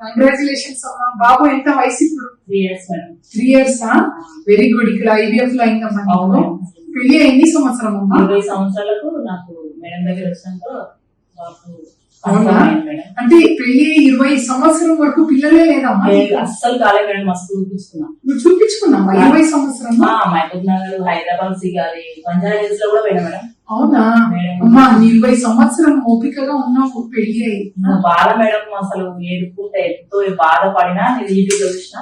Congratulations అమ్మా. బాబు ఎంత వయసు ఇప్పుడు? Three years three years very good ఇక్కడ ఐవీఎఫ్లో అయిందమ్మా అవును. పెళ్ళి ఎన్ని సంవత్సరం అమ్మా? ఇరవై సంవత్సరాలకు నాకు మేడం దగ్గర వచ్చినాక బాబు అవునా? అంటే పెళ్ళి ఇరవై సంవత్సరం వరకు పిల్లలే లేదమ్మా? లేదు, అస్సలు కాలే మేడం మస్తు చూపించుకున్నాం నువ్వు చూపించుకున్నావా? ఇరవై సంవత్సరం మహబూబ్ నగర్ హైదరాబాద్ సిగాలి పంచాయతీస్లో కూడా పోయినా మేడం. అవునా. అమ్మా ఇరవై సంవత్సరం ఓపికగా ఉన్నావు పెళ్ళి అయి. బాధ మేడం అసలు ఏడుకుంటే ఎంతో బాధపడినా నేను లో చూసిన.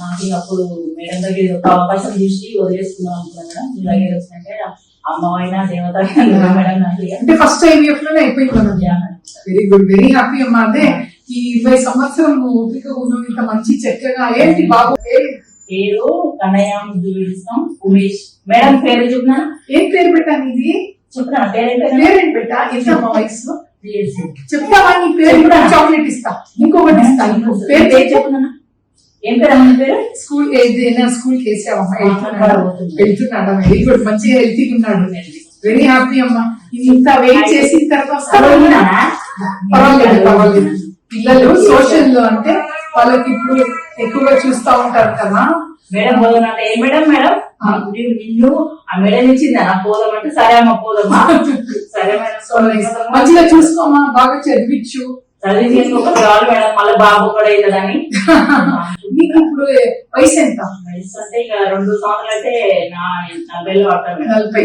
నాకు అప్పుడు మేడం దగ్గర ఒక అవకాశం చూసి వదిలేసుకుందాం అనుకున్నా మేడం. మీ దగ్గర వచ్చినాకే అమ్మవైనా దేవత. అంటే ఫస్ట్ ఐవీఎఫ్లోనే అయిపోయింది మనం. వెరీ గుడ్ వెరీ హ్యాపీ అమ్మా అదే ఈ ఇరవై సంవత్సరం ఓపిక ఉన్నావు ఇంత మంచి చక్కగా ఏంటి బాబు పేరు? కన్నయ్య చూపిస్తాం ఉమేష్ మేడం పేరు చెప్తున్నాను ఏం పేరు పెట్టాను ఇది చెప్తున్నాను పేరు పెట్టా ఎంత అమ్మా వయసు. చెప్తావా నీ పేరు కూడా చాక్లెట్ ఇస్తా ఇంకొకటి ఇస్తా ఇంకో పేరు చెప్తున్నాను ఏం పేరు పేరు? స్కూల్ స్కూల్కి వేసావమ్మా వెళ్తున్నాడా వెరీ గుడ్ మంచిగా హెల్తీగా ఉన్నాడు. వెరీ హ్యాపీ అమ్మా. ఇంత వెయిట్ చేసిన తర్వాత? పర్వాలేదు. పర్వాలేదు పిల్లలు సోషల్లో అంటే వాళ్ళకి ఇప్పుడు ఎక్కువగా చూస్తా ఉంటారు కదా. మేడం పోదాం అంటే ఏ మేడం మేడం. నిన్ను- ఆ మేడం ఇచ్చింది నాకు పోదాం అంటే సరే అమ్మ పోదమ్మా సరే మేడం. మంచిగా చూసుకోమా? బాగా చదివించు. రావాలి మేడం మళ్ళీ బాబు కూడా అవుతుందని నీకు ఇప్పుడు వయసు ఎంత? వయసు అంటే ఇక రెండు సంవత్సరాలు అయితే నలభై నలభై.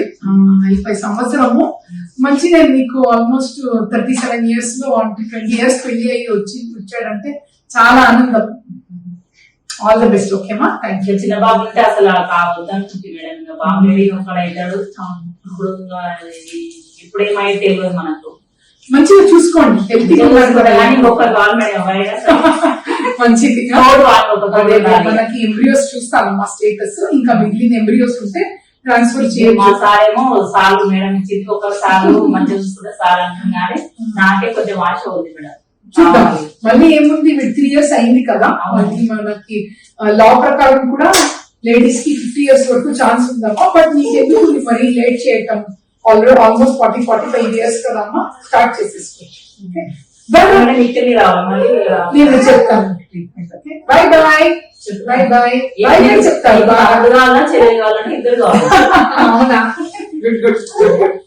సంవత్సరము. మంచిగా నీకు ఆల్మోస్ట్ థర్టీ సెవెన్ ఇయర్స్లో ట్వంటీ ఇయర్స్ పెళ్ళి అయ్యి వచ్చి వచ్చాడంటే చాలా ఆనందం. ఆల్ ద బెస్ట్ ఓకేమా థ్యాంక్ యూ చిన్న బాబు ఉంటే అసలు కావద్దు అనుకుంటుంది మేడం. బాబు ఏడి ఒక్కడ అవుతాడు ఇప్పుడు ఇప్పుడేమైతే తెలియదు మనకు. మంచిగా చూసుకోండి. మంచిది. మనకి ఎంబ్రియోస్ చూస్తాను మా స్టేటస్ ఇంకా మిగిలిన ఎంబ్రియోస్ ఉంటే ట్రాన్స్ఫర్ మా చేయమా సార్ ఏమో సార్లు మేడం ఇచ్చింది. ఒక సార్లు మంచిగా చూసుకుంటే సార్ అంటున్నారు. నాకే కొంచెం ఆశ ఉంది మేడం. చూద్దాం. మళ్ళీ ఏముంది? త్రీ ఇయర్స్ అయింది కదా. మళ్ళీ మనకి లా ప్రకారం కూడా లేడీస్కి ఫిఫ్టీ ఇయర్స్ వరకు ఛాన్స్ ఉందమ్మా. బట్ నీకు ఎందుకు ఉంది? మరి లేట్ చేయటం. Already almost forty forty five years కదమ్మా స్టార్ట్ చేసేసుకోవచ్చు ఓకే. నేను చెప్తాను treatment okay bye bye bye bye నేను చెప్తాను. అవునా? Good good